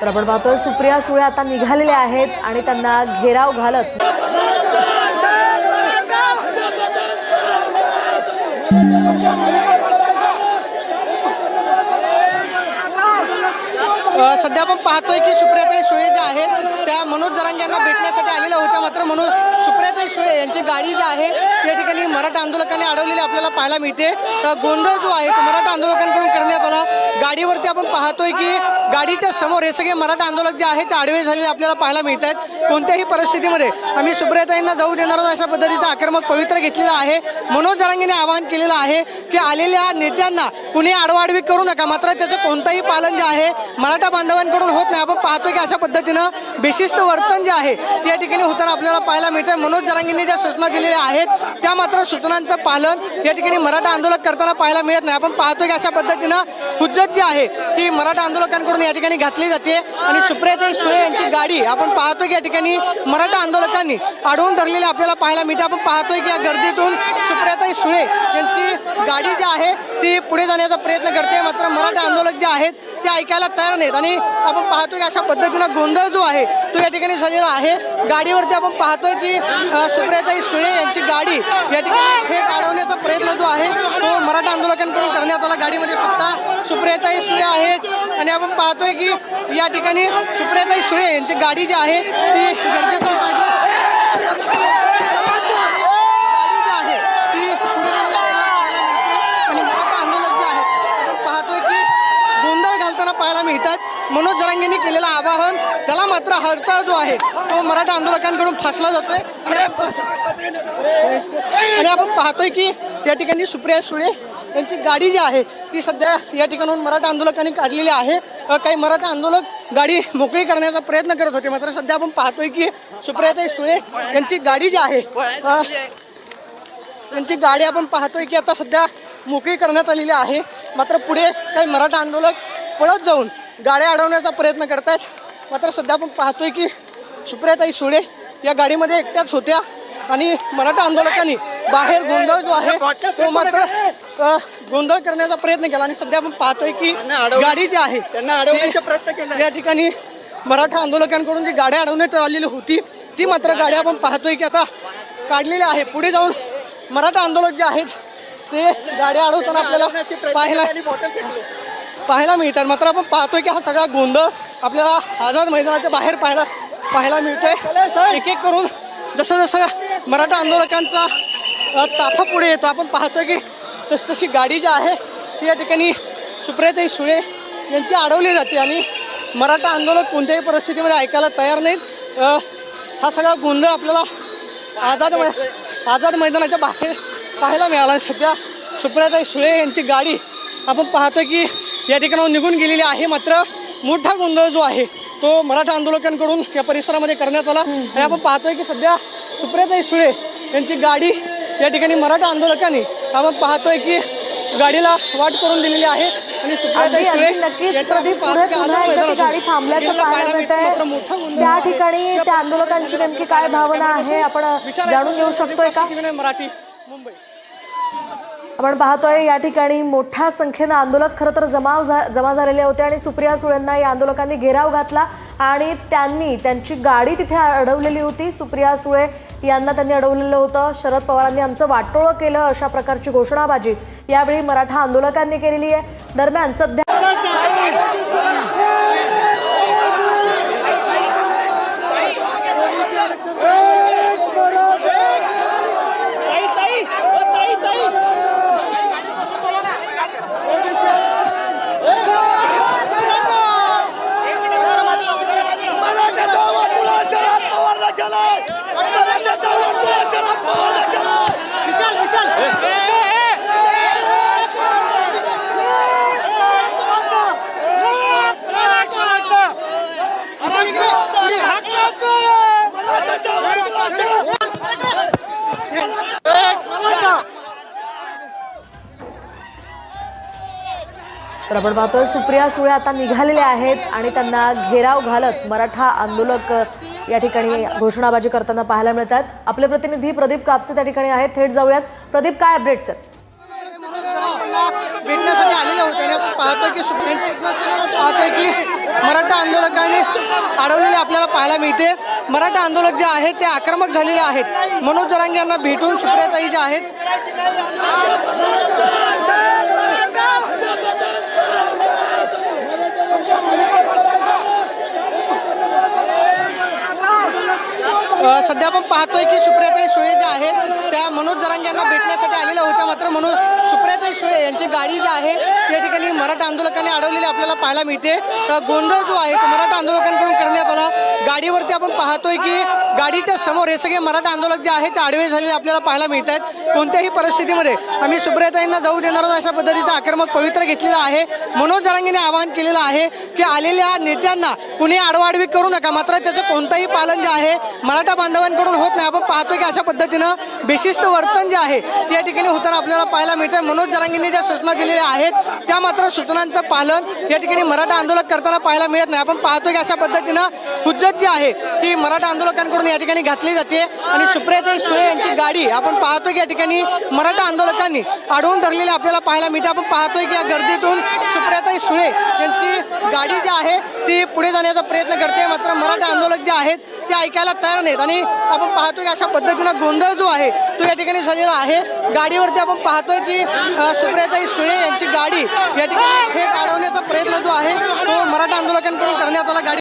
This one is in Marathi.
तर आपण पाहतोय सुप्रिया सुळे आता निघालेल्या आहेत आणि त्यांना घेराव घालत. अ, सध्या आपण पाहतोय की सुप्रियाताई सुळे ज्या आहेत त्या मनोज जरांगे यांना भेटण्यासाठी आलेल्या होत्या. मात्र मनोज सुप्रियाताई सुळे यांची गाडी जी आहे त्या ठिकाणी मराठा आंदोलकांनी अडवलेली आपल्याला पाहायला मिळते. गोंधळ जो आहे तो मराठा आंदोलकांकडून करण्यात आला. गाडीवरती आपण पाहतोय की गाडीच्या समोर हे सगळे मराठा आंदोलक जे आहेत ते आडवे झालेले आपल्याला पाहायला मिळत आहेत कोणत्याही परिस्थितीमध्ये आम्ही सुप्रियाताईंना जाऊ देणार नाही अशा पद्धतीचा आक्रमक पवित्र घेतलेला आहे. मनोज जरांगेने आवाहन केलेलं आहे की आलेल्या नेत्यांना कुणी आडवाडवी करू नका. मात्र त्याचं कोणतंही पालन जे आहे मराठा बांधवांकडून होत नाही. आपण पाहतो की अशा पद्धतीनं विशिष्ट वर्तन जे आहे त्या ठिकाणी होताना आपल्याला पाहायला मिळतंय. मनोज जरांगींनी ज्या सूचना दिलेल्या आहेत त्या मात्र सूचनांचं पालन या ठिकाणी मराठा आंदोलक करताना पाहायला मिळत नाही. आपण पाहतो की अशा पद्धतीनं हुज्जत जी आहे ती मराठा आंदोलकांकडून या ठिकाणी घातली जाते. आणि सुप्रियाताई सुळे यांची गाडी आपण पाहतो की या ठिकाणी मराठा आंदोलकांनी अडवून धरलेली आपल्याला पाहायला मिळते. आपण पाहतोय की या गर्दीतून सुप्रियाताई सुळे यांची गाडी जी आहे ती पुढे जाण्याचा प्रयत्न करते. मात्र मराठा आंदोलक जे आहेत ते ऐकायला तयार नाहीत. आणि आपण पाहतोय की अशा पद्धतीनं गोंधळ जो आहे तो या ठिकाणी झालेला आहे. गाडीवरती आपण पाहतोय की सुप्रियाताई सुळे यांची गाडी या ठिकाणी थेट अडवण्याचा प्रयत्न जो आहे तो मराठा आंदोलकांकडून करण्यात आला. गाडीमध्ये सुद्धा सुप्रियाताई सुळे आहेत. आणि आपण पाहतोय की या ठिकाणी सुप्रियाताई सुळे यांची गाडी जी आहे ती गर्दीतून काढली गाडी जी आहे ती पुढे जाण्याची आणि मराठा आंदोलक जे आहे आपण पाहतोय की गोंधळ घालताना पाहायला मिळतात मनोज जरांगेंनी केलेलं आवाहन त्याला मात्र हरता जो आहे तो मराठा आंदोलकांकडून फासला जातोय. आणि आपण- पाहतोय की या ठिकाणी सुप्रिया सुळे यांची गाडी जी आहे ती सध्या या ठिकाणून मराठा आंदोलकांनी काढलेली आहे. काही मराठा आंदोलक गाडी मोकळी करण्याचा प्रयत्न करत होते. मात्र सध्या आपण पाहतोय की सुप्रियाताई सुळे यांची गाडी जी आहे त्यांची गाडी आपण पाहतोय की आता सध्या मोकळी करण्यात आलेली आहे. मात्र पुढे काही मराठा आंदोलक पळत जाऊन गाड्या अडवण्याचा प्रयत्न करतायत. मात्र सध्या आपण पाहतोय की सुप्रियाताई सुळे या गाडीमध्ये एकट्याच होत्या आणि मराठा आंदोलकांनी बाहेर गोंधळ जो आहे तो मात्र गोंधळ करण्याचा प्रयत्न केला. आणि सध्या आपण पाहतोय की गाडी जी आहे त्यांना अडवण्याचा प्रयत्न केला. या ठिकाणी मराठा आंदोलकांकडून जी गाड्या अडवण्यात आलेली होती ती मात्र गाड्या आपण पाहतोय की आता काढलेल्या आहे पुढे जाऊन मराठा आंदोलक जे आहेत ते गाड्या अडवताना आपल्याला पाहायला पाहायला मिळतात. मात्र आपण पाहतोय की हा सगळा गोंधळ आपल्याला आझाद मैदानाच्या बाहेर पाहायला पाहायला मिळतोय. एक एक करून जसं जसं मराठा आंदोलकांचा ताफा पुढे येतो आपण पाहतोय की तसतशी गाडी जी आहे ती या ठिकाणी सुप्रियाताई सुळे यांची अडवली जाते आणि मराठा आंदोलक कोणत्याही परिस्थितीमध्ये ऐकायला तयार नाहीत. हा सगळा गोंधळ आपल्याला आझाद मै आझाद मैदानाच्या बाहेर पाहायला मिळाला. सध्या सुप्रियाताई सुळे यांची गाडी आपण पाहतो की या ठिकाणाहून निघून गेलेली आहे मात्र मोठा गोंधळ जो आहे तो मराठा आंदोलकांकडून या परिसरामध्ये करण्यात आला. आणि आपण पाहतोय की सध्या सुप्रियाताई सुळे यांची गाडी या ठिकाणी मराठा आंदोलकांनी आपण पाहतोय की गाडीला वाट करून दिलेली आहे. आणि सुप्रियाताई सुळे गाडी थांबल्याचं पाहायला गोंधळ त्या आहे. ठिकाणी त्या आंदोलकांची नेमकी काय भावना आहे आपण जाणून घेऊ शकतोय का? मराठी मुंबई. आपण पाहतोय या ठिकाणी मोठ्या संख्येनं आंदोलक खरं तर जमाव झा- जमा झालेले होते आणि सुप्रिया सुळेंना या आंदोलकांनी घेराव घातला आणि त्यांनी त्यांची गाडी तिथे अडवलेली होती. सुप्रिया सुळे यांना त्यांनी अडवलेलं होतं. शरद पवारांनी आमचं वाटोळं केलं अशा प्रकारची घोषणाबाजी यावेळी मराठा आंदोलकांनी केलेली आहे. दरम्यान सध्या मराठ्याचा वाटोळा शरद पवारला केलाय मराठ्याचा वाटोळा शरद पवारला केलाय मराठ्याचा वाटोळा शरद तर आपण पाहतोय सुप्रिया सुळे आता निघालेल्या आहेत आणि त्यांना घेराव घालत मराठा आंदोलक या ठिकाणी घोषणाबाजी करताना पाहायला मिळतात. आपले प्रतिनिधी प्रदीप कापसे त्या ठिकाणी आहेत. थेट जाऊयात. प्रदीप काय अपडेट्स आहेत भेटण्यासाठी आलेले होते आणि पाहतोय की पाहतोय की मराठा आंदोलकांनी अडवलेले आपल्याला पाहायला मिळते. मराठा आंदोलक जे आहेत ते आक्रमक झालेले आहेत. मनोज जरांगे यांना भेटून सुप्रियाताई जे आहेत सध्या आपण पाहतोय की सुप्रियाताई सुळे ज्या आहेत त्या मनोज जरांगे यांना भेटण्यासाठी आलेल्या होत्या. मात्र मनोज सुप्रियाताई सुळे यांची गाडी जी आहे त्या ठिकाणी मराठा आंदोलकांनी अडवलेली आपल्याला पाहायला मिळते. गोंधळ जो आहे तो मराठा आंदोलकांकडून करण्यात आला. गाडीवरती आपण पाहतोय की गाडीच्या समोर हे सगळे मराठा आंदोलक जे आहेत ते आडवे झालेले आपल्याला पाहायला मिळत आहेत. कोणत्याही परिस्थितीमध्ये आम्ही सुप्रियाताईंना जाऊ देणार अशा पद्धतीचा आक्रमक पवित्र घेतलेला आहे. मनोज जरांगेने आवाहन केलेलं आहे की आलेल्या नेत्यांना कुणी आडवाडवी करू नका. मात्र त्याचं कोणतंही पालन जे आहे मराठा बांधवांकडून होत नाही. आपण पाहतो की अशा पद्धतीनं बेशिस्त वर्तन जे आहे ते या ठिकाणी होताना आपल्याला पाहायला मिळतं मनोज जरांगींनी ज्या सूचना दिलेल्या आहेत त्या मात्र सूचनांचं पालन या ठिकाणी मराठा आंदोलक करताना पाहायला मिळत नाही. आपण पाहतो की अशा पद्धतीनं हुज्जत जी आहे ती मराठा आंदोलकांकडून या ठिकाणी घातली जाते. आणि सुप्रियाताई सुळे यांची गाडी आपण पाहतो की या ठिकाणी मराठा आंदोलकांनी अडवून धरलेली आपल्याला पाहायला मिळते. आपण पाहतोय की या गर्दीतून सुप्रियाताई सुळे यांची गाडी जी आहे ती पुढे जाण्याचा प्रयत्न करते. मात्र मराठा आंदोलक जे आहेत ते ऐकायला तयार नाहीत. आणि आपण पाहतोय की अशा पद्धतीनं गोंधळ जो आहे तो या ठिकाणी झालेला आहे. गाडीवरती आपण पाहतोय की सुप्रियाताई सुळे यांची गाडी या ठिकाणी थेट अडवण्याचा प्रयत्न जो आहे तो मराठा आंदोलकांकडून करण्यात आला. गाडी